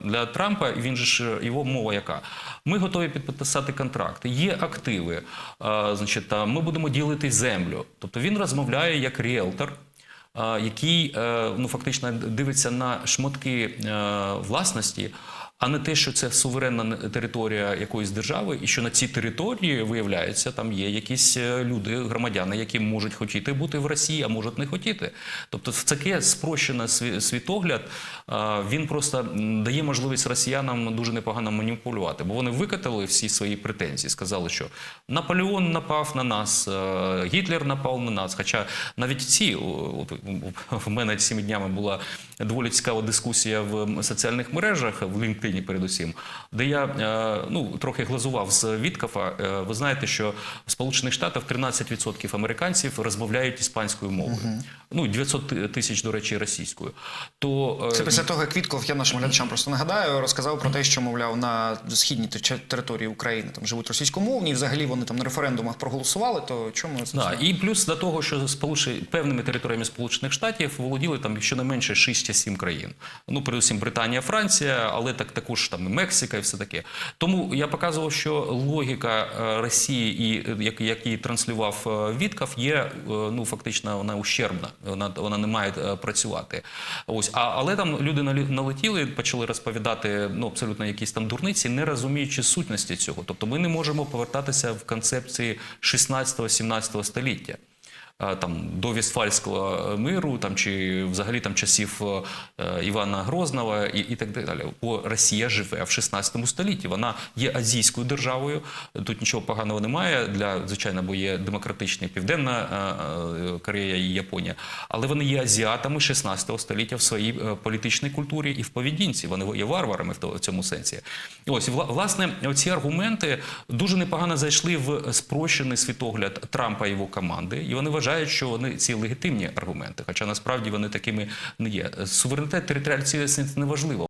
Для Трампа він же ж його мова яка? Ми готові підписати контракти. Є активи, а, значить, та ми будемо ділити землю. Тобто він розмовляє як ріелтор, а, який а, ну фактично дивиться на шматки а, власності. А не те, що це суверенна територія якоїсь держави, і що на цій території виявляється, там є якісь е, люди, громадяни, які можуть хотіти бути в Росії, а можуть не хотіти. Тобто, в таке спрощене світогляд він просто дає можливість росіянам дуже непогано маніпулювати, бо вони викатали всі свої претензії, сказали, що Наполеон напав на нас, е, Гітлер напав на нас. Хоча навіть ці от, в мене цими днями була доволі цікава дискусія в соціальних мережах в LinkedIn передусім, де я е, ну трохи глазував з Віткафа. Е, Ви знаєте, що в Сполучених Штатах 13% американців розмовляють іспанською мовою. Ну 900 тисяч, до речі, російською. То е, Це після того, як Квітков, я нашим глядачам просто нагадаю, розказав про те, що, мовляв, на східній території України там живуть російськомовні, і взагалі вони там на референдумах проголосували, то чому це? Да, і плюс до того, що сполучені певними територіями Сполучених Штатів володіли там щонайменше 6-7 країн. Ну, передусім Британія, Франція, але так також там Мексика, і все таке. Тому я показував, що логіка е, Росії, і е, як, як її транслював е, є е, ну фактично вона ущербна. Вона вона не має працювати. Ось, а але там люди налетіли, почали розповідати ну абсолютно якісь там дурниці, не розуміючи сутності цього. Тобто, ми не можемо повертатися в концепції 16-17 століття. Е, Там до Вістфальського миру, там чи взагалі там часів е, Івана Грозного і, і так далі. Бо Росія живе в 16 столітті. Вона є азійською державою. Тут нічого поганого немає для звичайно, бо є демократичні Південна е, Корея і Японія. Але вони є азіатами 16 століття в своїй політичній культурі і в поведінці. Вони є варварами в цьому сенсі. Ось власне ці аргументи дуже непогано зайшли в спрощений світогляд Трампа і його команди, і вони вважають, що вони ці легітимні аргументи, хоча насправді вони такими не є. Суверенітет територіальної цілісності не важливо.